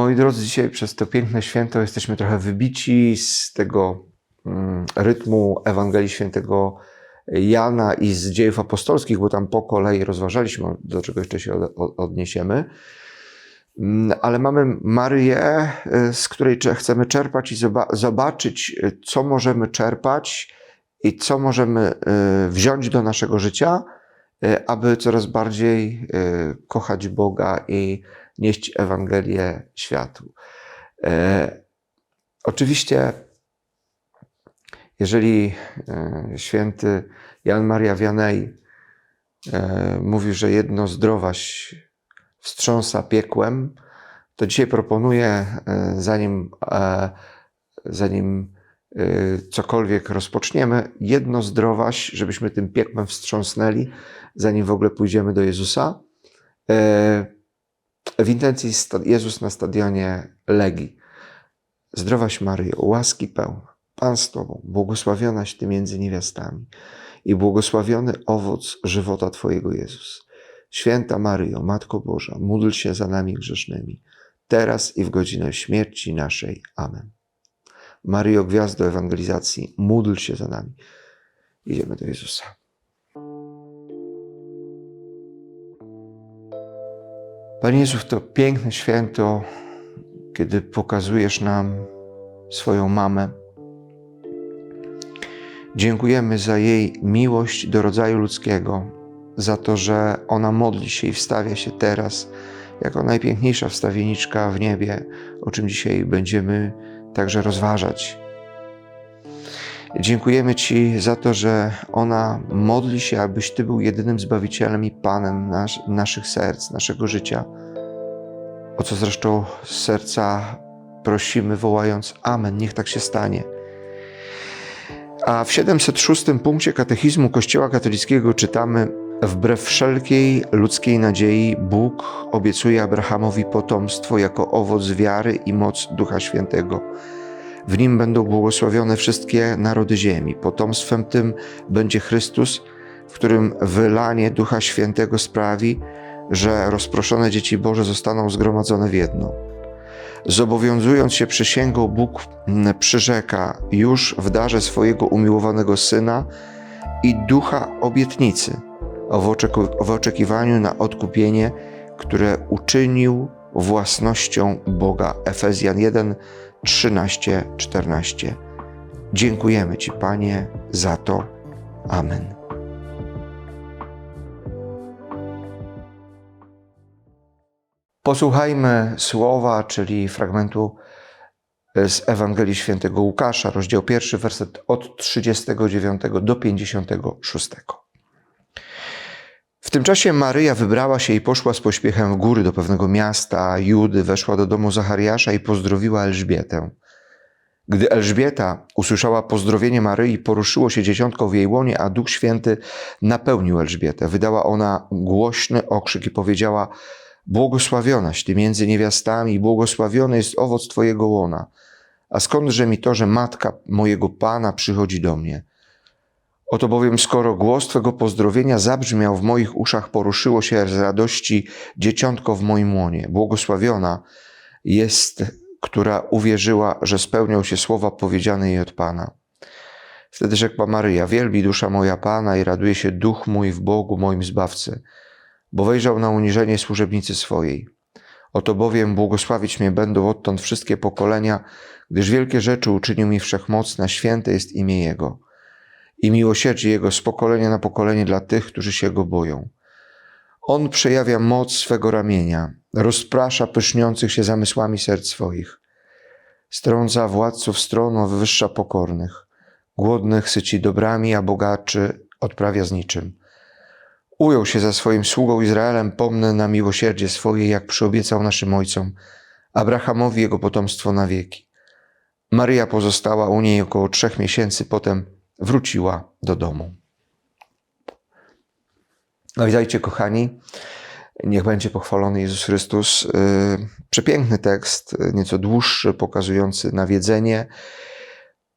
Moi drodzy, dzisiaj przez to piękne święto jesteśmy trochę wybici z tego mm, rytmu Ewangelii Świętego Jana i z dziejów apostolskich, bo tam po kolei rozważaliśmy, do czego jeszcze się odniesiemy. Mm, ale mamy Maryję, y, z której chcemy czerpać i zobaczyć, y, co możemy czerpać i co możemy y, wziąć do naszego życia, aby coraz bardziej kochać Boga i nieść Ewangelię światu. Oczywiście, jeżeli święty Jan Maria Vianney mówi, że jedno zdrowaś wstrząsa piekłem, to dzisiaj proponuję, e, zanim, e, zanim e, cokolwiek rozpoczniemy, jedno zdrowaś, żebyśmy tym piekłem wstrząsnęli, zanim w ogóle pójdziemy do Jezusa. W intencji Jezus na stadionie Legii. Zdrowaś Maryjo, łaski pełna, Pan z Tobą, błogosławionaś Ty między niewiastami i błogosławiony owoc żywota Twojego Jezus. Święta Maryjo, Matko Boża, módl się za nami grzesznymi, teraz i w godzinę śmierci naszej. Amen. Maryjo, gwiazdo ewangelizacji, módl się za nami. Idziemy do Jezusa. Panie Jezu, to piękne święto, kiedy pokazujesz nam swoją mamę. Dziękujemy za jej miłość do rodzaju ludzkiego, za to, że ona modli się i wstawia się teraz jako najpiękniejsza wstawieniczka w niebie, o czym dzisiaj będziemy także rozważać. Dziękujemy Ci za to, że ona modli się, abyś Ty był jedynym Zbawicielem i Panem nas, naszych serc, naszego życia. O co zresztą z serca prosimy, wołając Amen, niech tak się stanie. A w 706 punkcie katechizmu Kościoła katolickiego czytamy: Wbrew wszelkiej ludzkiej nadziei, Bóg obiecuje Abrahamowi potomstwo jako owoc wiary i moc Ducha Świętego. W nim będą błogosławione wszystkie narody ziemi. Potomstwem tym będzie Chrystus, w którym wylanie Ducha Świętego sprawi, że rozproszone dzieci Boże zostaną zgromadzone w jedno. Zobowiązując się przysięgą, Bóg przyrzeka już w darze swojego umiłowanego Syna i Ducha obietnicy – w oczekiwaniu na odkupienie, które uczynił własnością Boga. Efezjan 1, 13, 14. Dziękujemy Ci, Panie, za to. Amen. Posłuchajmy słowa, czyli fragmentu z Ewangelii Świętego Łukasza, rozdział pierwszy, werset od 39 do 56. W tym czasie Maryja wybrała się i poszła z pośpiechem w góry do pewnego miasta Judy, weszła do domu Zachariasza i pozdrowiła Elżbietę. Gdy Elżbieta usłyszała pozdrowienie Maryi, poruszyło się dzieciątko w jej łonie, a Duch Święty napełnił Elżbietę. Wydała ona głośny okrzyk i powiedziała: Błogosławionaś ty między niewiastami, błogosławiony jest owoc twojego łona. A skądże mi to, że matka mojego Pana przychodzi do mnie? Oto bowiem, skoro głos Twego pozdrowienia zabrzmiał w moich uszach, poruszyło się z radości dzieciątko w moim łonie. Błogosławiona jest, która uwierzyła, że spełnią się słowa powiedziane jej od Pana. Wtedy rzekła Maryja: Wielbi dusza moja Pana i raduje się duch mój w Bogu, moim zbawcy, bo wejrzał na uniżenie służebnicy swojej. Oto bowiem błogosławić mnie będą odtąd wszystkie pokolenia, gdyż wielkie rzeczy uczynił mi wszechmocna, święte jest imię Jego i miłosierdzie Jego z pokolenia na pokolenie dla tych, którzy się Go boją. On przejawia moc swego ramienia, rozprasza pyszniących się zamysłami serc swoich. Strąca władców stroną, wywyższa pokornych. Głodnych syci dobrami, a bogaczy odprawia z niczym. Ujął się za swoim sługą Izraelem, pomnę na miłosierdzie swoje, jak przyobiecał naszym ojcom, Abrahamowi jego potomstwo na wieki. Maryja pozostała u niej około trzech miesięcy, potem wróciła do domu. No kochani, niech będzie pochwalony Jezus Chrystus. Y, przepiękny tekst, nieco dłuższy, pokazujący nawiedzenie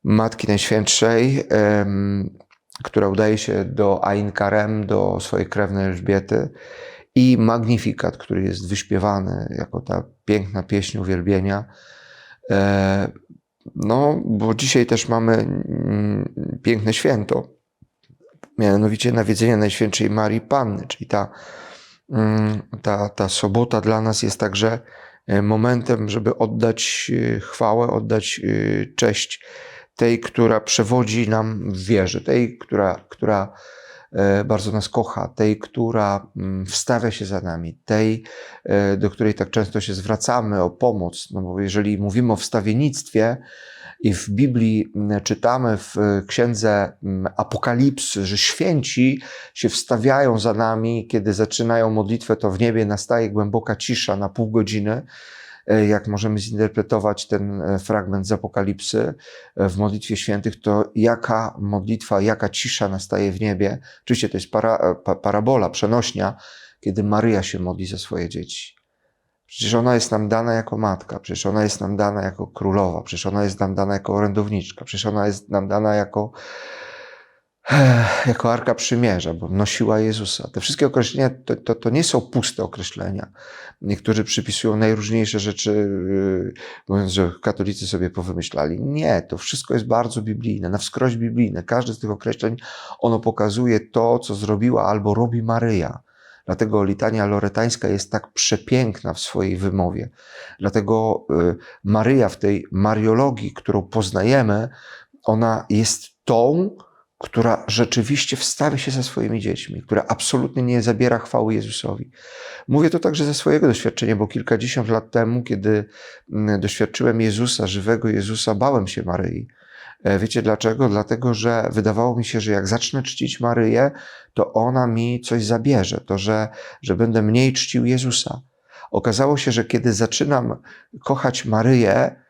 Matki Najświętszej, która udaje się do Ain Karem, do swojej krewnej Elżbiety i Magnifikat, który jest wyśpiewany jako ta piękna pieśń uwielbienia. E, no, bo dzisiaj też mamy mm, piękne święto, mianowicie nawiedzenia Najświętszej Marii Panny, czyli ta, mm, ta, ta sobota dla nas jest także e, momentem, żeby oddać e, chwałę, oddać cześć tej, która przewodzi nam w wierze, tej, która, która E, bardzo nas kocha, tej, która mm, wstawia się za nami, tej, e, do której tak często się zwracamy o pomoc. No bo jeżeli mówimy o wstawiennictwie, i w Biblii mm, czytamy w księdze mm, Apokalipsy, że święci się wstawiają za nami, kiedy zaczynają modlitwę, to w niebie nastaje głęboka cisza na pół godziny. E, jak możemy zinterpretować ten e, fragment z Apokalipsy e, w modlitwie świętych, to jaka modlitwa, jaka cisza nastaje w niebie. Oczywiście to jest para, parabola, przenośnia, kiedy Maryja się modli za swoje dzieci. Przecież ona jest nam dana jako matka, przecież ona jest nam dana jako królowa, przecież ona jest nam dana jako orędowniczka, przecież ona jest nam dana jako jako Arka Przymierza, bo nosiła Jezusa. Te wszystkie określenia to, to, to, nie są puste określenia. Niektórzy przypisują najróżniejsze rzeczy, yy, mówiąc, że katolicy sobie powymyślali. Nie, to wszystko jest bardzo biblijne, na wskroś biblijne. Każde z tych określeń, ono pokazuje to, co zrobiła albo robi Maryja. Dlatego litania loretańska jest tak przepiękna w swojej wymowie. Dlatego yy, Maryja w tej mariologii, którą poznajemy, ona jest tą, która rzeczywiście wstawia się za swoimi dziećmi, która absolutnie nie zabiera chwały Jezusowi. Mówię to także ze swojego doświadczenia, bo kilkadziesiąt lat temu, kiedy mm, doświadczyłem Jezusa, żywego Jezusa, bałem się Maryi. E, wiecie dlaczego? Dlatego, że wydawało mi się, że jak zacznę czcić Maryję, to ona mi coś zabierze, to że, że będę mniej czcił Jezusa. Okazało się, że kiedy zaczynam kochać Maryję,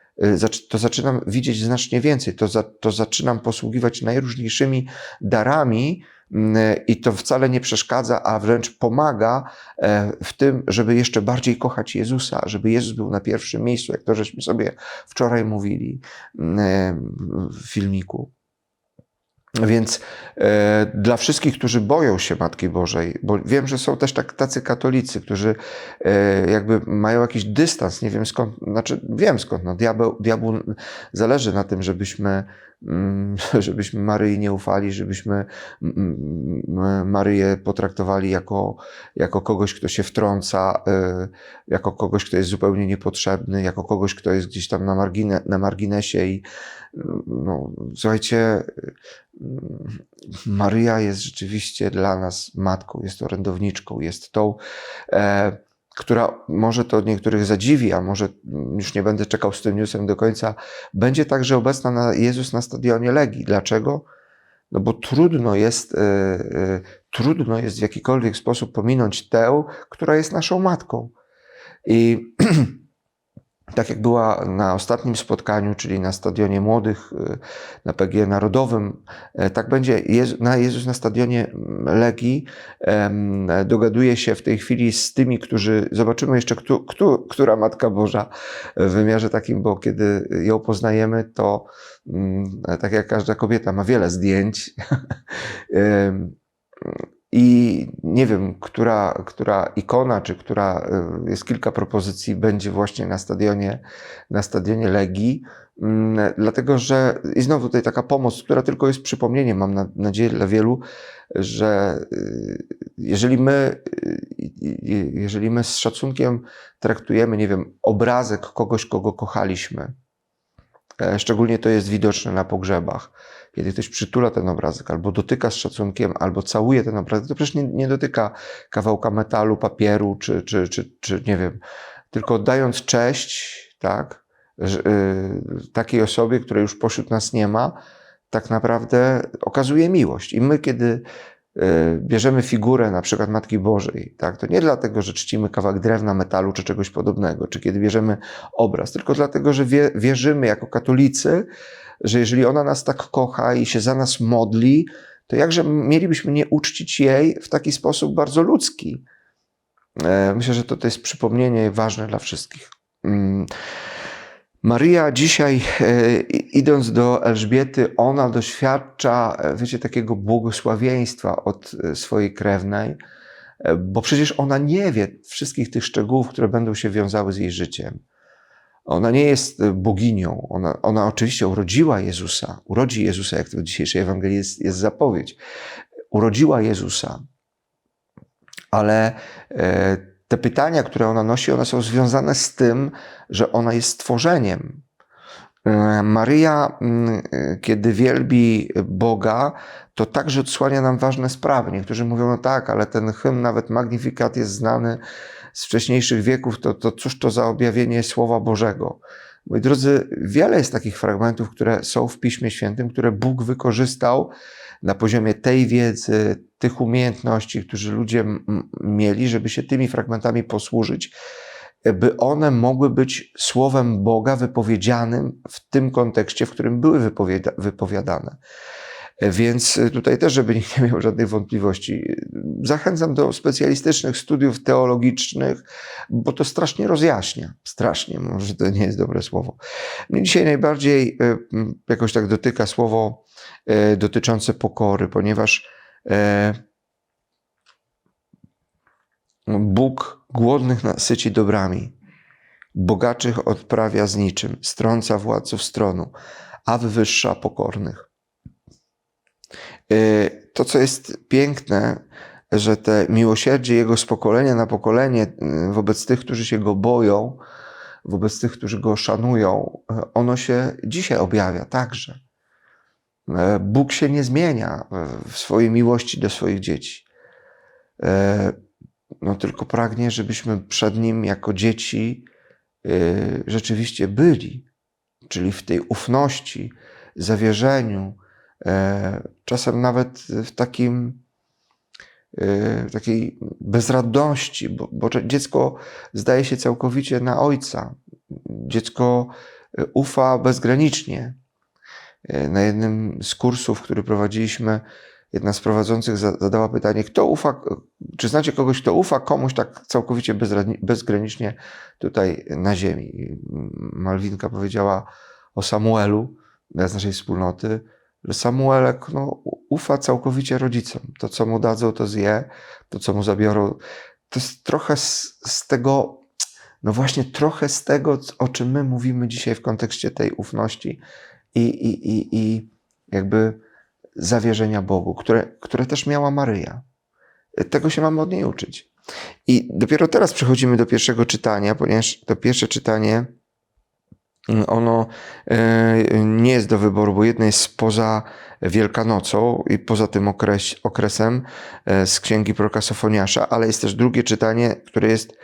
to zaczynam widzieć znacznie więcej, to, za, to zaczynam posługiwać najróżniejszymi darami, mm, i to wcale nie przeszkadza, a wręcz pomaga e, w tym, żeby jeszcze bardziej kochać Jezusa, żeby Jezus był na pierwszym miejscu, jak to żeśmy sobie wczoraj mówili mm, w filmiku. Więc e, dla wszystkich, którzy boją się Matki Bożej, bo wiem, że są też tak, tacy katolicy, którzy e, jakby mają jakiś dystans, nie wiem skąd, znaczy wiem skąd, no diabeł, diabłu zależy na tym, żebyśmy żebyśmy Maryi nie ufali, żebyśmy mm, mm, Maryję potraktowali jako, jako kogoś, kto się wtrąca, y, jako kogoś, kto jest zupełnie niepotrzebny, jako kogoś, kto jest gdzieś tam na, margine, na marginesie i no, słuchajcie, Maryja jest rzeczywiście dla nas matką, jest orędowniczką, jest tą, e, która może to niektórych zadziwi, a może już nie będę czekał z tym newsem do końca, będzie także obecna na Jezus na stadionie Legii. Dlaczego? No bo trudno jest, yy, trudno jest w jakikolwiek sposób pominąć tę, która jest naszą matką. I tak jak była na ostatnim spotkaniu, czyli na Stadionie Młodych, y, na PG Narodowym, e, tak będzie na Jezus na Stadionie Legii. Dogaduje się w tej chwili z tymi, którzy, zobaczymy jeszcze, która Matka Boża w wymiarze takim, bo kiedy ją poznajemy, to mm, tak jak każda kobieta ma wiele zdjęć. I nie wiem, która, która ikona, czy która y, jest kilka propozycji, będzie właśnie na stadionie, na stadionie Legii. Mm, dlatego, że i znowu tutaj taka pomoc, która tylko jest przypomnieniem, mam nadzieję dla wielu, że y, jeżeli my, y, jeżeli my z szacunkiem traktujemy, nie wiem, obrazek kogoś, kogo kochaliśmy, e, szczególnie to jest widoczne na pogrzebach, kiedy ktoś przytula ten obrazek, albo dotyka z szacunkiem, albo całuje ten obrazek, to przecież nie, nie dotyka kawałka metalu, papieru, czy, czy, czy, czy nie wiem, tylko oddając cześć, tak, y, takiej osobie, której już pośród nas nie ma, tak naprawdę okazuje miłość. I my, kiedy bierzemy figurę na przykład Matki Bożej, tak, to nie dlatego, że czcimy kawałek drewna, metalu czy czegoś podobnego, czy kiedy bierzemy obraz, tylko dlatego, że wie, wierzymy jako katolicy, że jeżeli ona nas tak kocha i się za nas modli, to jakże mielibyśmy nie uczcić jej w taki sposób bardzo ludzki. E, myślę, że to, to jest przypomnienie ważne dla wszystkich. Maryja dzisiaj, e, idąc do Elżbiety, ona doświadcza, e, wiecie, takiego błogosławieństwa od swojej krewnej. e, bo przecież ona nie wie wszystkich tych szczegółów, które będą się wiązały z jej życiem. Ona nie jest e, boginią. Ona, ona oczywiście urodziła Jezusa. Urodzi Jezusa, jak to w dzisiejszej Ewangelii jest, jest zapowiedź. Urodziła Jezusa. Ale e, te pytania, które ona nosi, one są związane z tym, że ona jest stworzeniem. E, Maryja, mm, e, kiedy wielbi Boga, to także odsłania nam ważne sprawy. Niektórzy mówią, no tak, ale ten hymn, nawet Magnifikat jest znany z wcześniejszych wieków, to, to cóż to za objawienie Słowa Bożego? Moi drodzy, wiele jest takich fragmentów, które są w Piśmie Świętym, które Bóg wykorzystał na poziomie tej wiedzy, tych umiejętności, którzy ludzie mieli, żeby się tymi fragmentami posłużyć, by one mogły być słowem Boga wypowiedzianym w tym kontekście, w którym były wypowiada wypowiadane. Więc tutaj też, żeby nikt nie miał żadnych wątpliwości, zachęcam do specjalistycznych studiów teologicznych, bo to strasznie rozjaśnia. Strasznie, może to nie jest dobre słowo. Mnie dzisiaj najbardziej e, jakoś tak dotyka słowo e, dotyczące pokory, ponieważ e, Bóg głodnych nasyci dobrami, bogaczych odprawia z niczym, strąca władców stronu, a wywyższa pokornych. To, co jest piękne, że te miłosierdzie Jego z pokolenia na pokolenie y, wobec tych, którzy się Go boją, wobec tych, którzy Go szanują, y, ono się dzisiaj objawia także. Bóg się nie zmienia w swojej miłości do swoich dzieci. No tylko pragnie, żebyśmy przed Nim jako dzieci rzeczywiście byli, czyli w tej ufności, zawierzeniu, czasem nawet w takim takiej bezradności, bo, bo dziecko zdaje się całkowicie na ojca. Dziecko e, ufa bezgranicznie. Na jednym z kursów, który prowadziliśmy, jedna z prowadzących zadała pytanie, kto ufa, czy znacie kogoś, kto ufa komuś tak całkowicie bezgranicznie tutaj na ziemi? Malwinka powiedziała o Samuelu z naszej wspólnoty, że Samuelek no, ufa całkowicie rodzicom. To, co mu dadzą, to zje, to, co mu zabiorą. To jest trochę z, z tego, no właśnie trochę z tego, o czym my mówimy dzisiaj w kontekście tej ufności i, i, i, i jakby zawierzenia Bogu, które, które też miała Maryja. Tego się mamy od niej uczyć. I dopiero teraz przechodzimy do pierwszego czytania, ponieważ to pierwsze czytanie ono e, nie jest do wyboru, bo jedno jest poza Wielkanocą i poza tym okres, okresem e, z księgi proroka Sofoniasza, ale jest też drugie czytanie, które jest,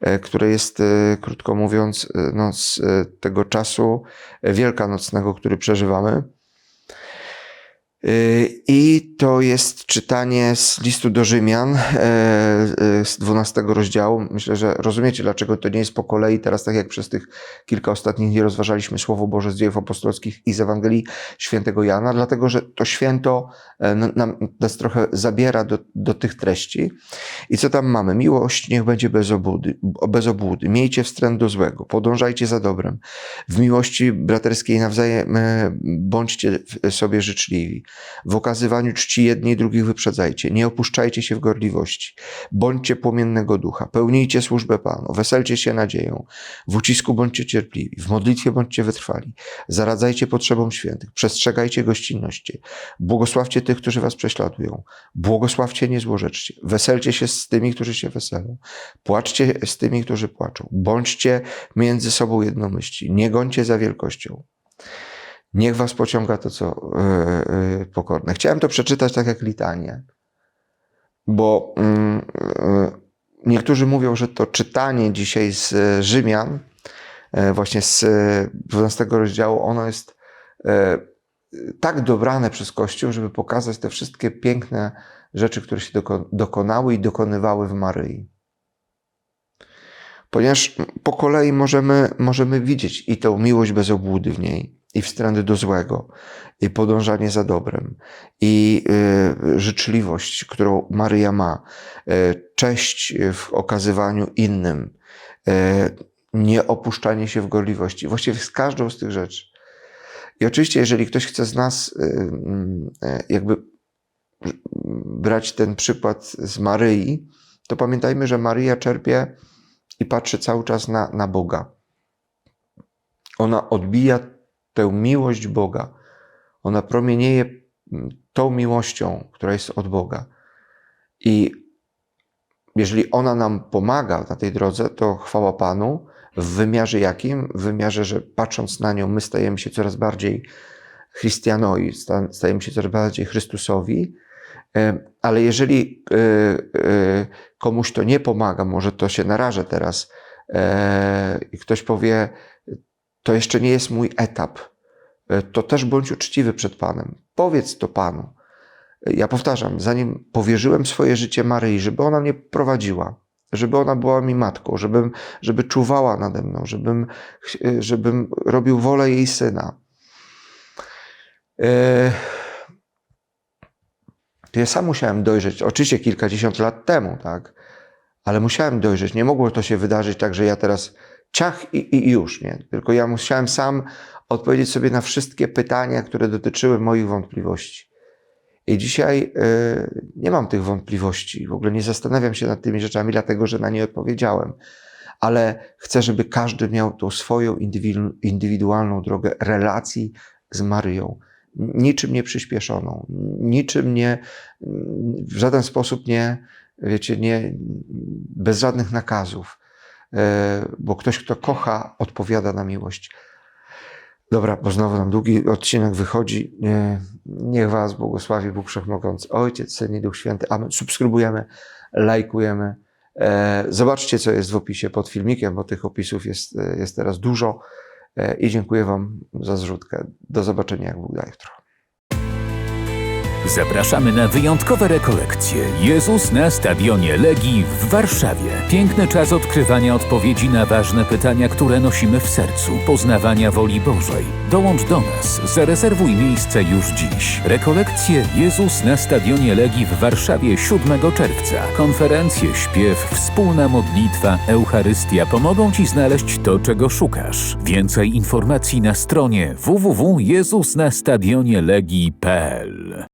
e, które jest krótko mówiąc, no, z tego czasu wielkanocnego, który przeżywamy. Y, I to jest czytanie z listu do Rzymian e, e, z 12 rozdziału. Myślę, że rozumiecie, dlaczego to nie jest po kolei. Teraz, tak jak przez tych kilka ostatnich dni rozważaliśmy Słowo Boże z dziejów apostolskich i z Ewangelii świętego Jana, dlatego że to święto e, nam, nas trochę zabiera do, do tych treści. I co tam mamy? Miłość niech będzie bez obłudy, bez obłudy. Miejcie wstręt do złego, podążajcie za dobrem. W miłości braterskiej nawzajem bądźcie sobie życzliwi. W okazywaniu czci jedni drugich wyprzedzajcie. Nie opuszczajcie się w gorliwości. Bądźcie płomiennego ducha. Pełnijcie służbę Panu. Weselcie się nadzieją. W ucisku bądźcie cierpliwi. W modlitwie bądźcie wytrwali. Zaradzajcie potrzebom świętych. Przestrzegajcie gościnności. Błogosławcie tych, którzy was prześladują. Błogosławcie nie złorzeczcie. Weselcie się z tymi, którzy się weselą. Płaczcie z tymi, którzy płaczą. Bądźcie między sobą jednomyślni. Nie gońcie za wielkością. Niech was pociąga to, co yy, yy, pokorne. Chciałem to przeczytać tak jak litanie, bo yy, niektórzy mówią, że to czytanie dzisiaj z Rzymian, właśnie z 12 rozdziału, ono jest tak dobrane przez Kościół, żeby pokazać te wszystkie piękne rzeczy, które się dokonały i dokonywały w Maryi. Ponieważ po kolei możemy, możemy widzieć i tą miłość bez obłudy w niej, i wstręt do złego, i podążanie za dobrem, i y, życzliwość, którą Maryja ma, y, cześć w okazywaniu innym, y, nie opuszczanie się w gorliwości, właściwie z każdą z tych rzeczy. I oczywiście, jeżeli ktoś chce z nas jakby brać ten przykład z Maryi, to pamiętajmy, że Maryja czerpie i patrzy cały czas na, na Boga. Ona odbija tę miłość Boga. Ona promienieje mm, tą miłością, która jest od Boga. I jeżeli ona nam pomaga na tej drodze, to chwała Panu. W wymiarze jakim? W wymiarze, że patrząc na nią, my stajemy się coraz bardziej chrystianoi, sta- stajemy się coraz bardziej Chrystusowi. E, Ale jeżeli e, e, komuś to nie pomaga, może to się narażę teraz, i ktoś powie, to jeszcze nie jest mój etap, e, to też bądź uczciwy przed Panem. Powiedz to Panu. Ja powtarzam, zanim powierzyłem swoje życie Maryi, żeby ona mnie prowadziła, żeby ona była mi matką, żebym, żeby czuwała nade mną, żebym, ch- żebym robił wolę jej syna. E, To ja sam musiałem dojrzeć, oczywiście kilkadziesiąt lat temu, tak, ale musiałem dojrzeć. Nie mogło to się wydarzyć tak, że ja teraz ciach i, i już, nie. Tylko ja musiałem sam odpowiedzieć sobie na wszystkie pytania, które dotyczyły moich wątpliwości. I dzisiaj y, nie mam tych wątpliwości, w ogóle nie zastanawiam się nad tymi rzeczami, dlatego że na nie odpowiedziałem. Ale chcę, żeby każdy miał tą swoją indywidu- indywidualną drogę relacji z Maryją. Niczym nie przyspieszoną, niczym nie, w żaden sposób nie, wiecie, nie, bez żadnych nakazów. E, Bo ktoś, kto kocha, odpowiada na miłość. Dobra, bo znowu nam długi odcinek wychodzi. Nie, Niech Was błogosławi Bóg Wszechmogący, Ojciec, Syn i Duch Święty. Amen. Subskrybujemy, lajkujemy. E, Zobaczcie, co jest w opisie pod filmikiem, bo tych opisów jest, e, jest teraz dużo. E, I dziękuję Wam za zrzutkę. Do zobaczenia, jak Bóg da jutro. Zapraszamy na wyjątkowe rekolekcje. Jezus na stadionie Legii w Warszawie. Piękny czas odkrywania odpowiedzi na ważne pytania, które nosimy w sercu, poznawania woli Bożej. Dołącz do nas, zarezerwuj miejsce już dziś. Rekolekcje Jezus na stadionie Legii w Warszawie 7 czerwca. Konferencje, śpiew, wspólna modlitwa, Eucharystia pomogą Ci znaleźć to, czego szukasz. Więcej informacji na stronie www.jezusnastadionielegii.pl